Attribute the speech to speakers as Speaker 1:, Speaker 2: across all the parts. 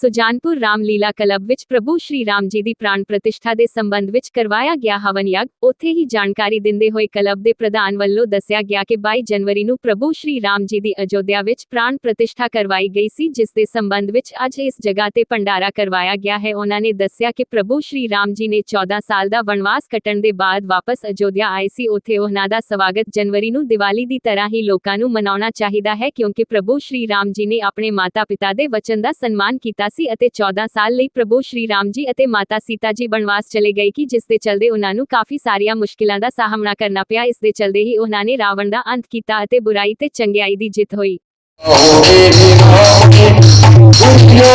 Speaker 1: Sujanpur Ramlila club ਵਿੱਚ ਪ੍ਰਭੂ ਸ਼੍ਰੀ ਰਾਮ ਜੀ ਦੀ ਪ੍ਰਾਣ ਪ੍ਰਤਿਸ਼ਠਾ ਦੇ ਸੰਬੰਧ ਵਿੱਚ ਕਰਵਾਇਆ ਗਿਆ ਹਵਨ ਯੱਗ ਉੱਥੇ ਹੀ ਜਾਣਕਾਰੀ ਦਿੰਦੇ ਹੋਏ ਕਲੱਬ ਦੇ ਪ੍ਰਧਾਨ ਵੱਲੋਂ ਦੱਸਿਆ ਗਿਆ ਕਿ 22 ਜਨਵਰੀ ਨੂੰ ਪ੍ਰਭੂ ਸ਼੍ਰੀ ਰਾਮ ਜੀ ਦੀ ਅਯੋਧਿਆ ਵਿੱਚ ਪ੍ਰਾਣ ਪ੍ਰਤਿਸ਼ਠਾ ਕਰਵਾਈ ਗਈ ਸੀ, ਜਿਸ ਦੇ ਸੰਬੰਧ ਵਿੱਚ ਅੱਜ ਇਸ ਜਗ੍ਹਾ ਤੇ ਭੰਡਾਰਾ ਕਰਵਾਇਆ ਗਿਆ ਹੈ। ਉਹਨਾਂ ਨੇ ਦੱਸਿਆ ਕਿ ਪ੍ਰਭੂ ਸ਼੍ਰੀ ਰਾਮ ਜੀ ਨੇ 14 ਸਾਲ ਦਾ ਵਣਵਾਸ ਕੱਟਣ ਦੇ ਬਾਅਦ ਵਾਪਸ ਅਯੋਧਿਆ ਆਏ ਸੀ। ਉੱਥੇ ਉਹਨਾਂ ਦਾ ਸਵਾਗਤ ਜਨਵਰੀ ਨੂੰ ਦੀਵਾਲੀ ਦੀ ਤਰ੍ਹਾਂ ਹੀ ਲੋਕਾਂ ਨੂੰ ਮਨਾਉਣਾ ਚਾਹੀਦਾ ਹੈ, ਕਿਉਂਕਿ ਪ੍ਰਭੂ ਸ਼੍ਰੀ ਰਾਮ ਜੀ ਨੇ ਆਪਣੇ ਮਾਤਾ-ਪਿਤਾ ਦੇ ਵਚਨ ਦਾ ਸਨਮਾਨ ਕੀਤਾ ਸੀ ਅਤੇ 14 ਸਾਲ ਲਈ ਪ੍ਰਭੂ ਸ਼੍ਰੀ ਰਾਮ ਜੀ ਅਤੇ ਮਾਤਾ ਸੀਤਾ ਜੀ ਬਨਵਾਸ ਚਲੇ ਗਏ ਕਿ ਜਿਸ ਦੇ ਚਲਦੇ ਉਹਨਾਂ ਨੂੰ ਕਾਫੀ ਸਾਰੀਆਂ ਮੁਸ਼ਕਿਲਾਂ ਦਾ ਸਾਹਮਣਾ ਕਰਨਾ ਪਿਆ, ਇਸ ਦੇ ਚਲਦੇ ਹੀ ਉਹਨਾਂ ਨੇ ਰਾਵਣ ਦਾ ਅੰਤ ਕੀਤਾ ਅਤੇ ਬੁਰਾਈ ਤੇ ਚੰਗਿਆਈ ਦੀ ਜਿੱਤ ਹੋਈ।
Speaker 2: ਹੋਗੇ ਨਿਭਾਉਗੇ ਦੁਨੀਓ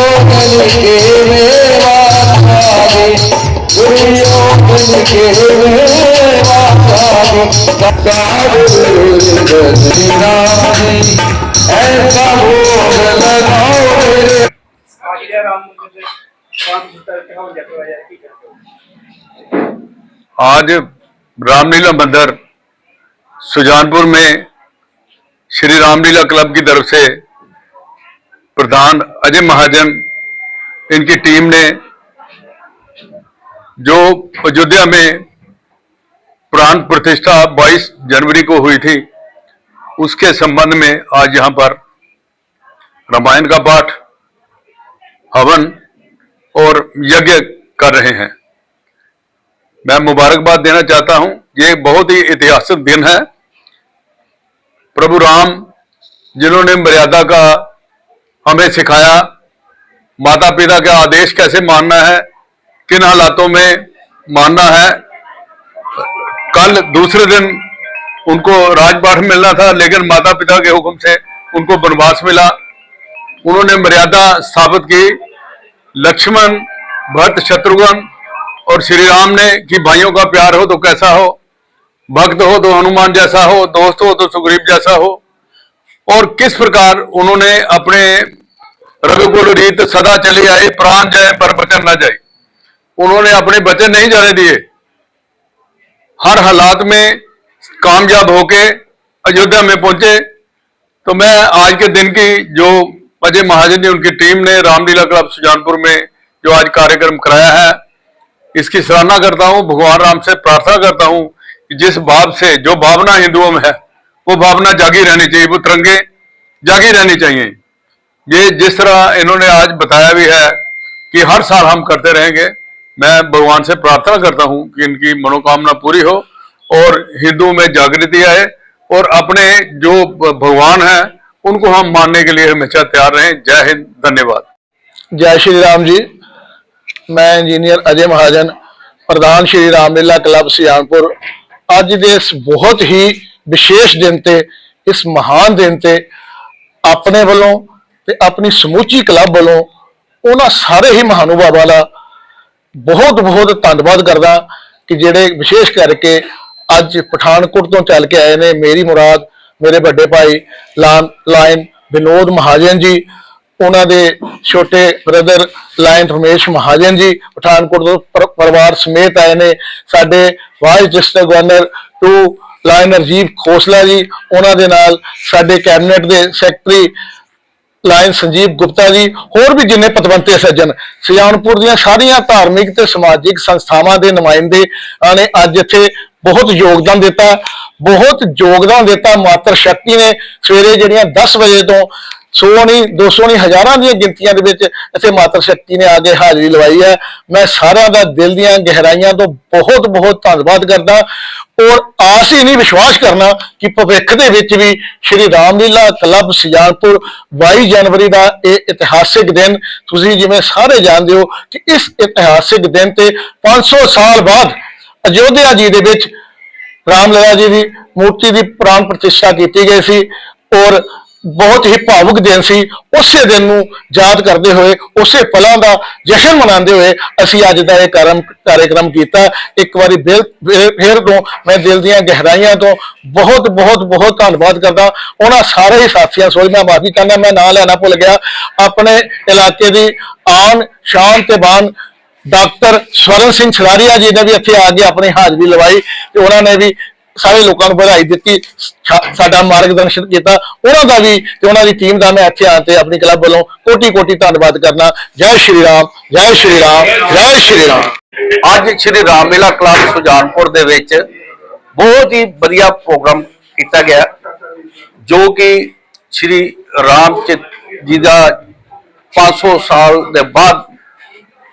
Speaker 3: आज
Speaker 4: रामलीला मंदिर सुजानपुर में श्री रामलीला क्लब की तरफ़ से प्रधान अजय महाजन, इनकी टीम ने जो अयोध्या में प्राण प्रतिष्ठा 22 जनवरी को हुई थी, उसके संबंध में आज यहाँ पर रामायण का पाठ हवन और यज्ञ कर रहे हैं। मैं मुबारकबाद देना चाहता हूँ। ये बहुत ही ऐतिहासिक दिन है। प्रभु राम, जिन्होंने मर्यादा का हमें सिखाया माता पिता का आदेश कैसे मानना है, किन हालातों में मानना है, कल दूसरे दिन उनको राजपाठ मिलना था, लेकिन माता पिता के हुक्म से उनको वनवास मिला। उन्होंने मर्यादा स्थापित की। लक्ष्मण, भक्त, शत्रुघ्न और श्री राम ने कि भाइयों का प्यार हो तो कैसा हो? भक्त हो तो हनुमान जैसा हो, दोस्त हो तो सुग्रीव जैसा हो? और किस प्रकार उन्होंने अपने रघुकुल रीत सदा चली आई, प्राण जाए पर वचन न जाए उन्होंने अपने वचन नहीं जाने दिए। हर हालात में कामयाब होके अयोध्या में पहुँचे। तो मैं आज के दिन की जो अजय महाजन जी, उनकी टीम ने रामलीला क्लब सुजानपुर में जो आज कार्यक्रम कराया है, इसकी सराहना करता हूँ, भगवान राम से प्रार्थना करता हूँ कि जिस भाव से, जो भावना हिंदुओं में है, वो भावना जागी रहनी चाहिए, वो तिरंगे जागी रहनी चाहिए। ये जिस तरह इन्होंने आज बताया भी है कि हर साल हम करते रहेंगे, मैं भगवान से प्रार्थना करता हूँ कि इनकी मनोकामना पूरी हो और हिंदुओं में जागृति आए और अपने जो भगवान हैं उनको हम मानने के लिए हमेशा तैयार रहें जय हिंद धन्यवाद
Speaker 5: ਜੈ ਸ਼੍ਰੀ ਰਾਮ ਜੀ ਮੈਂ ਇੰਜੀਨੀਅਰ ਅਜੇ ਮਹਾਜਨ ਪ੍ਰਧਾਨ ਸ਼੍ਰੀ ਰਾਮਲੀਲਾ ਕਲੱਬ ਸਿਆਣਪੁਰ ਅੱਜ ਦੇ ਇਸ ਬਹੁਤ ਹੀ ਵਿਸ਼ੇਸ਼ ਦਿਨ ਤੇ ਇਸ ਮਹਾਨ ਦਿਨ ਤੇ ਆਪਣੇ ਵੱਲੋਂ ਤੇ ਆਪਣੀ ਸਮੁੱਚੀ ਕਲੱਬ ਵੱਲੋਂ ਉਹਨਾਂ ਸਾਰੇ ਹੀ ਮਹਾਨੁਭਾਵਾਂ ਦਾ ਬਹੁਤ ਬਹੁਤ ਧੰਨਵਾਦ ਕਰਦਾ ਕਿ ਜਿਹੜੇ ਵਿਸ਼ੇਸ਼ ਕਰਕੇ ਅੱਜ ਪਠਾਨਕੋਟ ਤੋਂ ਚੱਲ ਕੇ ਆਏ ਨੇ ਮੇਰੀ ਮੁਰਾਦ ਮੇਰੇ ਵੱਡੇ ਭਾਈ ਲਾਨ ਲਾਇਨ ਵਿਨੋਦ ਮਹਾਜਨ ਜੀ, ਉਹਨਾਂ ਦੇ ਛੋਟੇ ਬ੍ਰਦਰ ਲਾਇਨ ਰਮੇਸ਼ ਮਹਾਜਨ ਜੀ, ਪਠਾਨਕੋਟ ਤੋਂ ਪਰਿਵਾਰ ਸਮੇਤ ਆਏ ਨੇ। ਸਾਡੇ vice district governor two lion Rajiv Khosla ji, ਉਹਨਾਂ ਦੇ ਨਾਲ ਸਾਡੇ ਕੈਬਨਿਟ ਦੇ ਸੈਕਟਰੀ ਲਾਇਨ ਸੰਜੀਵ ਗੁਪਤਾ ਜੀ, ਹੋਰ ਵੀ ਜਿੰਨੇ ਪਤਵੰਤੇ ਸੱਜਣ ਸਿਆਣਪੁਰ ਦੀਆਂ ਸਾਰੀਆਂ ਧਾਰਮਿਕ ਤੇ ਸਮਾਜਿਕ ਸੰਸਥਾਵਾਂ ਦੇ ਨੁਮਾਇੰਦੇ ਨੇ ਅੱਜ ਇੱਥੇ ਬਹੁਤ ਯੋਗਦਾਨ ਦਿੱਤਾ, ਬਹੁਤ ਯੋਗਦਾਨ ਦਿੱਤਾ, ਮਾਤਰ ਸ਼ਕਤੀ ਨੇ ਸਵੇਰੇ ਜਿਹੜੀਆਂ 10 ਵਜੇ ਤੋਂ ਸੌ ਨਹੀਂ 200 ਨਹੀਂ ਹਜ਼ਾਰਾਂ ਦੀਆਂ ਗਿਣਤੀਆਂ ਦੇ ਵਿੱਚ ਇੱਥੇ ਮਾਤਰ ਸ਼ਕਤੀ ਨੇ ਆ ਕੇ ਹਾਜ਼ਰੀ ਲਵਾਈ ਹੈ। ਮੈਂ ਸਾਰਿਆਂ ਦਾ ਦਿਲ ਦੀਆਂ ਗਹਿਰਾਈਆਂ ਤੋਂ ਬਹੁਤ ਬਹੁਤ ਧੰਨਵਾਦ ਕਰਦਾ। ਔਰ ਆਸ ਹੀ ਨਹੀਂ, ਵਿਸ਼ਵਾਸ ਕਰਨਾ ਕਿ ਭਵਿੱਖ ਦੇ ਵਿੱਚ ਵੀ ਸ਼੍ਰੀ ਰਾਮਲੀਲਾ ਕਲੱਬ ਸਜਾਨਪੁਰ 22 ਜਨਵਰੀ ਦਾ ਇਹ ਇਤਿਹਾਸਿਕ ਦਿਨ, ਤੁਸੀਂ ਜਿਵੇਂ ਸਾਰੇ ਜਾਣਦੇ ਹੋ ਕਿ ਇਸ ਇਤਿਹਾਸਿਕ ਦਿਨ ਤੇ 500 ਸਾਲ ਬਾਅਦ ਅਯੋਧਿਆ ਜੀ ਦੇ ਵਿੱਚ ਰਾਮਲੀਲਾ ਜੀ ਦੀ ਮੂਰਤੀ ਦੀ ਪ੍ਰਾਣ ਪ੍ਰਤਿਸ਼ਠਾ ਕੀਤੀ ਗਈ ਸੀ। ਔਰ ਬਹੁਤ ਹੀ ਭਾਵੁਕ ਦਿਨ ਸੀ। ਉਸੇ ਦਿਨ ਨੂੰ ਯਾਦ ਕਰਦੇ ਹੋਏ, ਉਸੇ ਪਲਾਂ ਦਾ ਜਸ਼ਨ ਮਨਾਉਂਦੇ ਹੋਏ ਅਸੀਂ ਅੱਜ ਦਾ ਇਹ ਕਰਮ ਕਾਰਜਕ੍ਰਮ ਕੀਤਾ। ਇੱਕ ਵਾਰੀ ਦਿਲ ਤੋਂ ਮੈਂ ਦਿਲ ਦੀਆਂ ਗਹਿਰਾਈਆਂ ਤੋਂ ਬਹੁਤ ਬਹੁਤ ਬਹੁਤ ਧੰਨਵਾਦ ਕਰਦਾ। ਉਹਨਾਂ ਸਾਰੇ ਹੀ ਸਾਥੀਆਂ ਸੋਈ ਮੈਂ ਮਾਫੀ ਚਾਹੁੰਦਾ, ਮੈਂ ਨਾਂ ਲੈਣਾ ਭੁੱਲ ਗਿਆ। ਆਪਣੇ ਇਲਾਕੇ ਦੀ ਆਨ ਸ਼ਾਨ ਤੇ ਬਾਨ ਡਾਕਟਰ ਸਵਰਨ ਸਿੰਘ ਛਲਾਰੀਆ ਜੀ ਨੇ ਵੀ ਇੱਥੇ ਆ ਕੇ ਆਪਣੀ ਹਾਜ਼ਰੀ ਲਵਾਈ ਤੇ ਉਹਨਾਂ ਨੇ ਵੀ ਸਾਰੇ ਲੋਕਾਂ ਨੂੰ ਵਧਾਈ ਦਿੱਤੀ, ਸਾ- ਸਾਡਾ ਮਾਰਗਦਰਸ਼ਨ ਕੀਤਾ। ਉਹਨਾਂ ਦਾ ਵੀ ਤੇ ਉਹਨਾਂ ਦੀ ਟੀਮ ਦਾ ਮੈਂ ਇੱਥੇ ਆਉਣ ਤੇ ਆਪਣੀ ਕਲੱਬ ਵੱਲੋਂ ਕੋਟੀ ਕੋਟੀ ਧੰਨਵਾਦ ਕਰਨਾ। ਜੈ ਸ਼੍ਰੀ ਰਾਮ, ਜੈ ਸ਼੍ਰੀ ਰਾਮ, ਜੈ ਸ਼੍ਰੀ ਰਾਮ।
Speaker 6: ਅੱਜ ਸ਼੍ਰੀ ਰਾਮਲੀਲਾ ਕਲੱਬ ਸੁਜਾਨਪੁਰ ਦੇ ਵਿੱਚ ਬਹੁਤ ਹੀ ਵਧੀਆ ਪ੍ਰੋਗਰਾਮ ਕੀਤਾ ਗਿਆ, ਜੋ ਕਿ ਸ਼੍ਰੀ ਰਾਮ ਚ ਜੀ ਦਾ 500 ਸਾਲ ਦੇ ਬਾਅਦ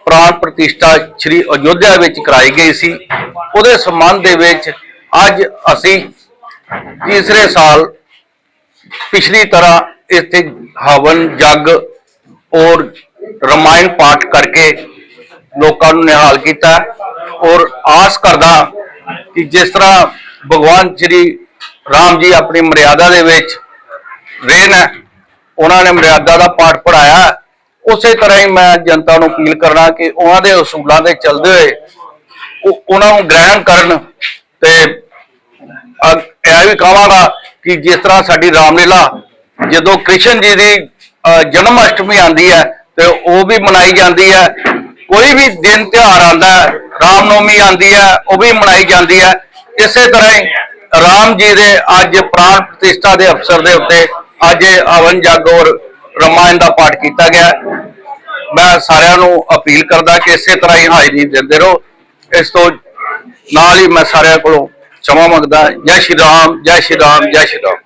Speaker 6: ਪ੍ਰਾਣ ਪ੍ਰਤਿਸ਼ਠਾ ਸ਼੍ਰੀ ਅਯੋਧਿਆ ਵਿੱਚ ਕਰਾਈ ਗਈ ਸੀ। ਉਹਦੇ ਸੰਬੰਧ ਦੇ ਵਿੱਚ ਅੱਜ ਅਸੀਂ ਤੀਸਰੇ ਸਾਲ ਪਿਛਲੀ ਤਰ੍ਹਾਂ ਇੱਥੇ ਹਵਨ, ਜਗ ਔਰ ਰਮਾਇਣ ਪਾਠ ਕਰਕੇ ਲੋਕਾਂ ਨੂੰ ਨਿਹਾਲ ਕੀਤਾ ਔਰ ਆਸ ਕਰਦਾ ਕਿ ਜਿਸ ਤਰ੍ਹਾਂ ਭਗਵਾਨ ਸ਼੍ਰੀ ਰਾਮ ਜੀ ਆਪਣੀ ਮਰਿਆਦਾ ਦੇ ਵਿੱਚ ਰਹੇ ਨੇ, ਉਹਨਾਂ ਨੇ ਮਰਿਆਦਾ ਦਾ ਪਾਠ ਪੜਾਇਆ ਉਸੇ ਤਰ੍ਹਾਂ ਹੀ ਮੈਂ ਜਨਤਾ ਨੂੰ ਅਪੀਲ ਕਰਨਾ ਕਿ ਉਹਨਾਂ ਦੇ ਅਸੂਲਾਂ ਦੇ ਚੱਲਦੇ ਹੋਏ ਉਹਨਾਂ ਨੂੰ ਗ੍ਰਹਿਣ ਕਰਨ ਤੇ ਇਹ ਵੀ ਕਹਾਂਗਾ ਕਿ ਜਿਸ ਤਰ੍ਹਾਂ ਸਾਡੀ ਰਾਮਲੀਲਾ, ਜਦੋਂ ਕ੍ਰਿਸ਼ਨ ਜੀ ਦੀ ਜਨਮ ਅਸ਼ਟਮੀ ਆਉਂਦੀ ਹੈ ਤੇ ਉਹ ਵੀ ਮਨਾਈ ਜਾਂਦੀ ਹੈ। ਕੋਈ ਵੀ ਦਿਨ ਤਿਉਹਾਰ ਆਉਂਦਾ ਹੈ, ਰਾਮਨੌਮੀ ਆਉਂਦੀ ਹੈ, ਉਹ ਵੀ ਮਨਾਈ ਜਾਂਦੀ ਹੈ। ਇਸੇ ਤਰ੍ਹਾਂ ਹੀ ਰਾਮ ਜੀ ਦੇ ਅੱਜ ਪ੍ਰਾਣ ਪ੍ਰਤਿਸ਼ਠਾ ਦੇ ਅਵਸਰ ਦੇ ਉੱਤੇ ਅੱਜ ਇਹ ਹਵਨ ਜਗ ਔਰ ਰਮਾਇਣ ਦਾ ਪਾਠ ਕੀਤਾ ਗਿਆ ਮੈਂ ਸਾਰਿਆਂ ਨੂੰ ਅਪੀਲ ਕਰਦਾ ਕਿ ਇਸੇ ਤਰ੍ਹਾਂ ਹੀ ਹਾਜ਼ਰੀ ਦਿੰਦੇ ਰਹੋ। ਇਸ ਤੋਂ ਨਾਲ ਹੀ ਮੈਂ ਸਾਰਿਆਂ ਕੋਲੋਂ क्षमा ਮੰਗਦਾ ਜੈ ਸ਼੍ਰੀ ਰਾਮ ਜੈ ਸ਼੍ਰੀ ਰਾਮ ਜੈ ਸ਼੍ਰੀ ਰਾਮ